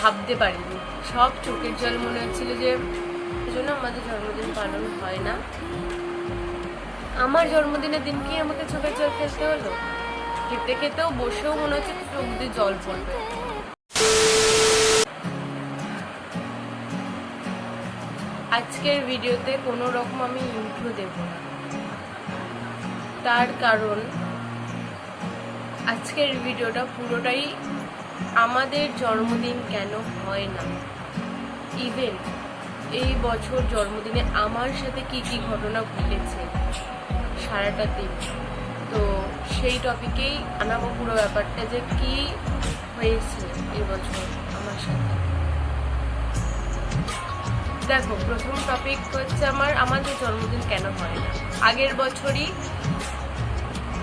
ভাবতে পারিনি। সব চোখের জল মনে হচ্ছিল যে জন্য আমাদের জন্মদিন পালন হয় না। আমার জন্মদিনের দিনকেই আমাকে চোখের জল ফেলতে হলো? খেতে খেতেও বসেও মনে হচ্ছে চোখ দিয়ে জল পড়বে। আজকের ভিডিওতে কোনো রকম আমি ইন্ট্রো দেব না। তার কারণ আজকের ভিডিওটা পুরোটাই আমাদের জন্মদিন কেন হয় না? ইভেন এই বছর জন্মদিনে আমার সাথে কি কি ঘটনা ঘটেছে? সারাটা দিন। তো সেই টপিকেই আনাবো পুরো ব্যাপারটা যে কি হয়েছে এই বছর আমার সাথে। দেখো, প্রথম টপিক হচ্ছে আমার আমাদের জন্মদিন কেন হয় না? আগের বছরই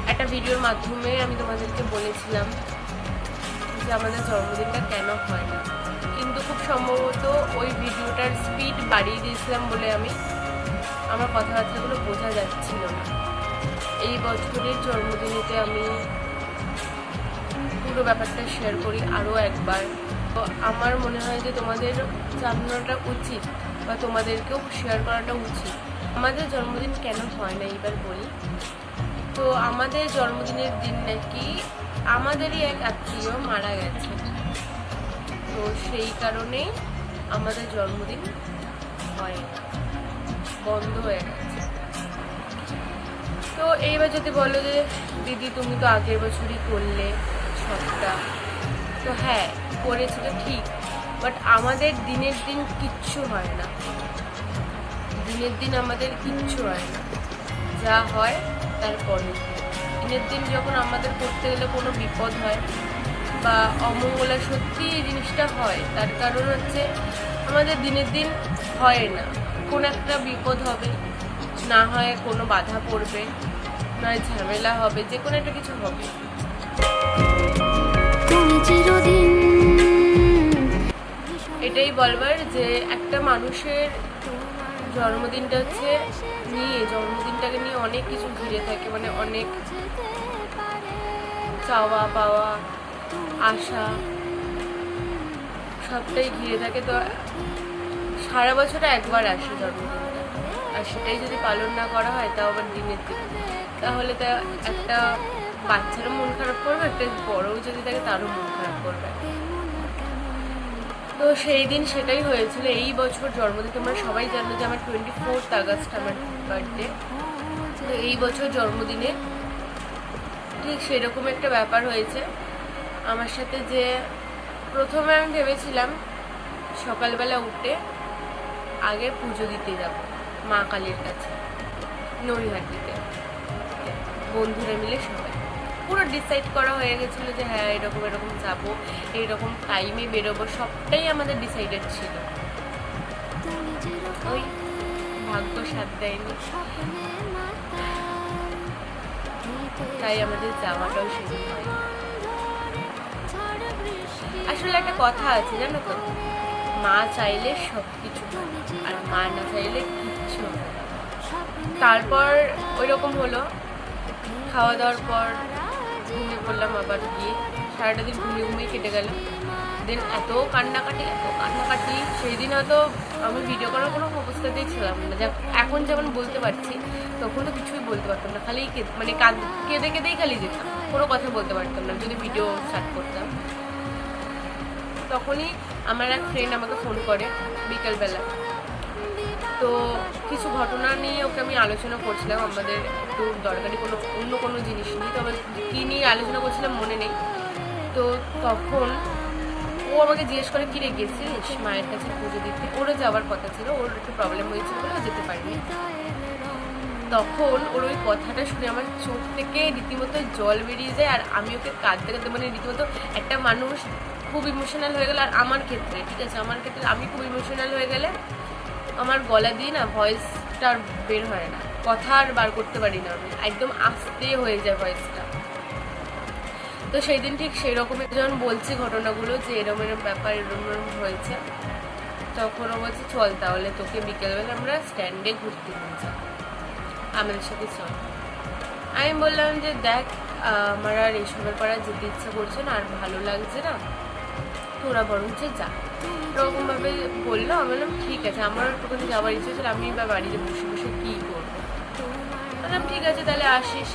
একটা ভিডিওর মাধ্যমে আমি তোমাদেরকে বলেছিলাম যে আমাদের জন্মদিনটা কেন হয় না? কিন্তু খুব সম্ভবত ওই ভিডিওটার স্পিড বাড়িয়ে দিয়েছিলাম বলে আমি আমার কথাবার্তাগুলো বোঝা যাচ্ছিল না। এই বছরের জন্মদিনেতে আমি পুরো ব্যাপারটা শেয়ার করি আরও একবার। তো আমার মনে হয় যে তোমাদের জানানোটা উচিত বা তোমাদেরকেও শেয়ার করাটা উচিত। আমাদের জন্মদিন কেন হয় না এইবার বলি? তো আমাদের জন্মদিনের দিন নাকি আমাদেরই এক আত্মীয় মারা গেছে। তো সেই কারণেই আমাদের জন্মদিন হয় বন্ধ হয়ে গেছে। তো এইবার যদি বলো যে, দিদি তুমি তো আগের বছরই করলে সবটা। তো হ্যাঁ করেছি তো ঠিক বাট আমাদের দিনের দিন কিচ্ছু হয় না। দিনের দিন আমাদের কিচ্ছু হয় না। যা হয় তারপরে দিনের দিন যখন আমাদের করতে গেলে কোনো বিপদ হয় বা অমঙ্গলা সত্যি এই জিনিসটা হয়। তার কারণ হচ্ছে আমাদের দিনের দিন হয় না। কোনো একটা বিপদ হবে না হয় কোনো বাধা পড়বে নয় ঝামেলা হবে যে কোনো একটা কিছু হবে। এটাই বলবার যে একটা মানুষের জন্মদিনটা হচ্ছে নিয়ে, জন্মদিনটাকে নিয়ে অনেক কিছু ঘিরে থাকে মানে অনেক চাওয়া পাওয়া, আশা, সবটাই ঘিরে থাকে। তো সারা বছরে একবার আসে জন্মদিনটা, আর সেটাই যদি পালন না করা হয়, তাও আবার দিনের দিন। তাহলে তা একটা বাচ্চারও মন খারাপ করবে, একটা বড়ও যদি থাকে, তারও মন খারাপ করবে। তো সেই দিন সেটাই হয়েছিল। এই বছর জন্মদিন, তোমরা সবাই জানো যে আমার টোয়েন্টি ফোর্থ আগস্ট আমার বার্থডে তো এই বছর জন্মদিনে ঠিক সেরকম একটা ব্যাপার হয়েছে। আমার সাথে যে প্রথমে আমি ভেবেছিলাম সকালবেলা উঠে আগে পুজো দিতে যাব মা কালীর কাছে নড়িহাটিতে বন্ধুরা মিলে সবাই পুরো ডিসাইড করা হয়ে গেছিল যে হ্যাঁ এরকম এরকম যাব, এইরকম টাইমে বেরোবো, সবটাই আমাদের ডিসাইডেড ছিল। ওই ভাগ্য সাথ দেয়নি। তাই আমাদের যাওয়াটাও সেদিন আসলে একটা কথা আছে, জানো তো? মা চাইলে সব কিছু আর মা না চাইলে কিচ্ছু তারপর ওই রকম হলো খাওয়া দাওয়ার পর ঘুমিয়ে পড়লাম আবার গিয়ে। সারাটা দিন ঘুমিয়ে ঘুমিয়ে কেটে গেল। দেন এত কান্নাকাটি এত কান্নাকাটি সেই দিন হয়তো আমি ভিডিও করার কোনো অবস্থাতেই ছিলাম না। যা, এখন যেমন বলতে পারছি, তখন তো কিছুই বলতে পারতাম না। খালি মানে কাঁদ, কেঁদে কেঁদেই খালি যেতাম। কোনো কথা বলতে পারতাম না। যদি ভিডিও স্টার্ট করতাম। তখনই আমার এক ফ্রেন্ড আমাকে ফোন করে বিকেলবেলা। তো কিছু ঘটনা নিয়ে ওকে আমি আলোচনা করছিলাম, আমাদের একটু দরকারি কোনো, অন্য কোনো জিনিস নিয়ে। তবে কী নিয়ে আলোচনা করছিলাম মনে নেই। তো তখন ও আমাকে জিজ্ঞেস করে, কিরে, গেছিলিস মায়ের কাছে পুজো দিতে? ওরও যাওয়ার কথা ছিল, ওর একটু প্রবলেম হয়েছিল বলে যেতে পারিনি। তখন ওর ওই কথাটা শুনে আমার চোখ থেকে রীতিমতো জল বেরিয়ে যায়, আর আমি ওকে কাঁদতে কাঁদতে মানে রীতিমতো একটা মানুষ খুব ইমোশনাল হয়ে গেল, আর আমার ক্ষেত্রে, ঠিক আছে? আমার ক্ষেত্রে আমি খুব ইমোশনাল হয়ে গেলে আমার গলা দিয়ে না ভয়েসটা বের হয় না। কথা আর বার করতে পারি না আমি। একদম আস্তে হয়ে যায় ভয়েসটা তো সেই দিন ঠিক সেই রকমের যখন বলছি ঘটনাগুলো যে এরম এরম ব্যাপার, এরম এরম হয়েছে, তখন ও বলছে, চল তাহলে তোকে বিকেলবেলা আমরা স্ট্যান্ডে ঘুরতে নিয়ে যাব। আমাদের সাথে চল। আমি বললাম যে, দেখ আমার আর এসবের পাড়া যেতে ইচ্ছা করছে না, আর ভালো লাগছে না। তোরা বরঞ্চ যা এরকমভাবে বলল, আমি বললাম, ঠিক আছে আমার একটুখানি যাওয়ার ইচ্ছে ছিল, আমি বা বাড়িতে বসে বসে কী করব? বললাম, ঠিক আছে, তাহলে আসিস।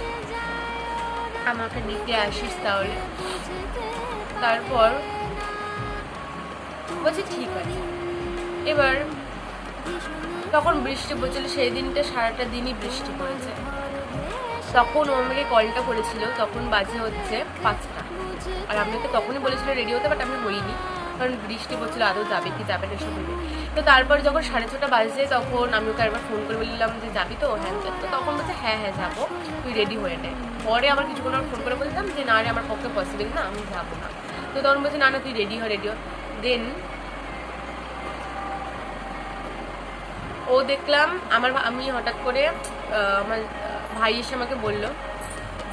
আমাকে নিতে আসিস তাহলে। তারপর বলছি, ঠিক আছে। এবার তখন বৃষ্টি পড়ছিল, সেই দিনটা সারাটা দিনই বৃষ্টি পড়েছে। তখন ও আমাকে কলটা করেছিল, তখন বাজে হচ্ছে পাঁচটা। আর আমি ওকে তখনই বলেছিল রেডি হতে বাট আমি বলিনি। কারণ বৃষ্টি পড়ছিল, আদৌ যাবে কি, যাবে না এসব তো তারপর যখন সাড়ে ছটা বাজে, তখন আমি ওকে একবার ফোন করে বললাম যে, যাবি তো? হ্যাঁ তো তখন বলছে হ্যাঁ হ্যাঁ যাব। তুই রেডি হয়ে নে। পরে আবার কিছুক্ষণ আমার ফোন করে বললাম যে, না রে, আমার পক্ষে পসিবল না, আমি যাব না। তো তখন বলছে, না না, তুই রেডি হ রেডি হ। দেন ও দেখলাম, আমার আমি হঠাৎ করে আমার ভাই এসে আমাকে বলল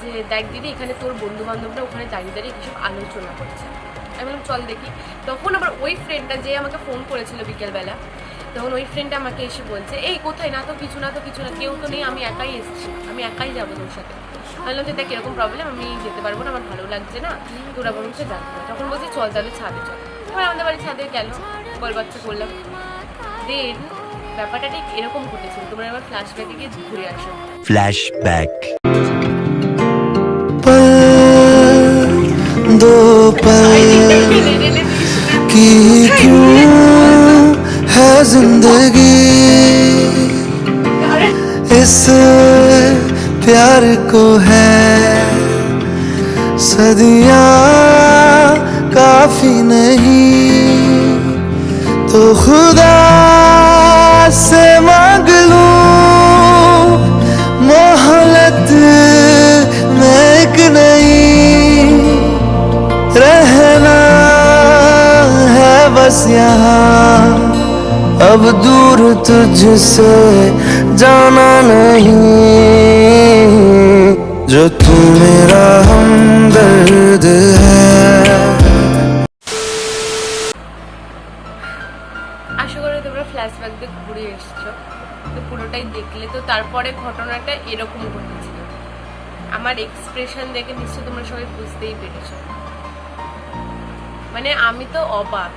যে, দেখ দিদি, এখানে তোর বন্ধু বান্ধবরা ওখানে দাঁড়িয়ে দাঁড়িয়ে কিছু আলোচনা করছে। আমি বললাম, চল দেখি। তখন আবার ওই ফ্রেন্ডটা যে আমাকে ফোন করেছিল বিকেলবেলা, তখন ওই ফ্রেন্ডটা আমাকে এসে বলছে, এই, কোথায়? না তো কিছু, না তো কিছু না, কেউ তো নেই, আমি একাই এসেছি, আমি একাই যাব তোর সাথে। আমি বললাম যে, দেখ, এরকম প্রবলেম আমি যেতে পারব না, আমার ভালো লাগছে না, তোরা বরং সে যাব। তখন বলছি, চল তাহলে ছাদে চল। এবার আমাদের বাড়ি ছাদে গেল বল বাচ্চা করলাম। দেন ব্যাপারটা ঠিক এরকম ঘটেছিল তোমরা এবার ফ্ল্যাশব্যাকে গিয়ে ঘুরে আসো flashback पल दो पल की क्यों है जिंदगी इस प्यार को है सदियां काफी नहीं तो खुदा से मांग लूँ। मोहलत में एक नहीं रहना है बस यहाँ। अब दूर तुझसे जाना नहीं। जो तू मेरा हमदर्द है। দিয়ে ঘুরে এসছো। তো পুরোটাই দেখলে তো তারপরে ঘটনাটা এরকম ঘটেছিল। আমার এক্সপ্রেশন দেখে নিশ্চয় তোমরা সবাই বুঝতেই পেরেছ। মানে আমি তো অবাক।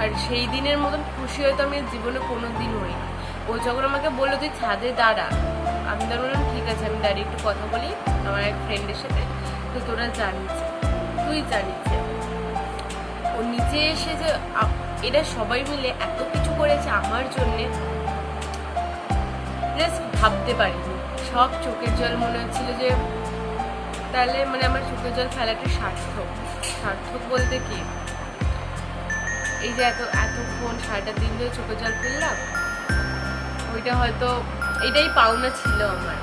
আর সেই দিনের মতন খুশি হয়তো আমি জীবনে কোনো দিন হই ও যখন আমাকে বলল, তুই ছাদে দাঁড়া। আমি তো বললাম, ঠিক আছে, আমি দাঁড়িয়ে একটু কথা বলি আমার এক ফ্রেন্ডের সাথে। তো তোরা জানিস, তুই জানিস ও নিচে এসে যে এটা সবাই মিলে এত করেছে আমার জন্যে? ভাবতে পারিনি সব চোখের জল মনে হচ্ছিল যে, তাহলে মানে আমার চোখের জল ফেলাটা সার্থক। সার্থক বলতে কি? এই যে এত, এতক্ষণ সারাটা দিন ধরে চোখের জল ফেললাম, ওইটা হয়তো, এটাই পাওনা ছিল আমার।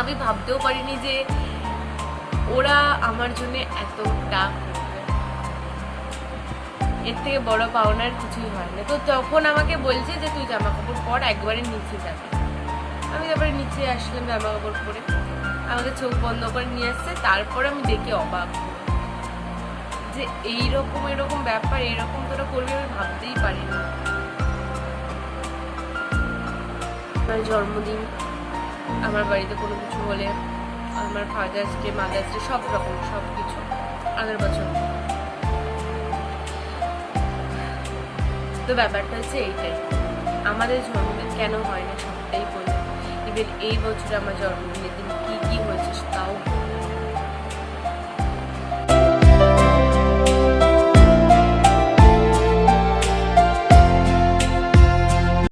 আমি ভাবতেও পারিনি যে ওরা আমার জন্য এতটা এর থেকে বড় পাওনার কিছুই হয় না। তো তখন আমাকে বলছে যে, তুই জামা কাপড় পর একবারে নিচে যাবি। আমি তারপরে নিচে আসলাম জামা কাপড় পরে। আমাকে চোখ বন্ধ করে নিয়ে আসছে। তারপর আমি দেখে অবাক। যে, এইরকম, এরকম ব্যাপার, এরকম তোরা করবি আমি ভাবতেই পারিনি। আমার জন্মদিন, আমার বাড়িতে কোনো কিছু হলে, আমার ফাদার্স ডে মাদার্স ডে সব রকম সব কিছু আগের বছর। তো ব্যাপারটা হচ্ছে এইটাই। আমাদের জন্মদিন কেন হয় না সবটাই বলি। ইভেন এই বছর আমার জন্মদিনের দিন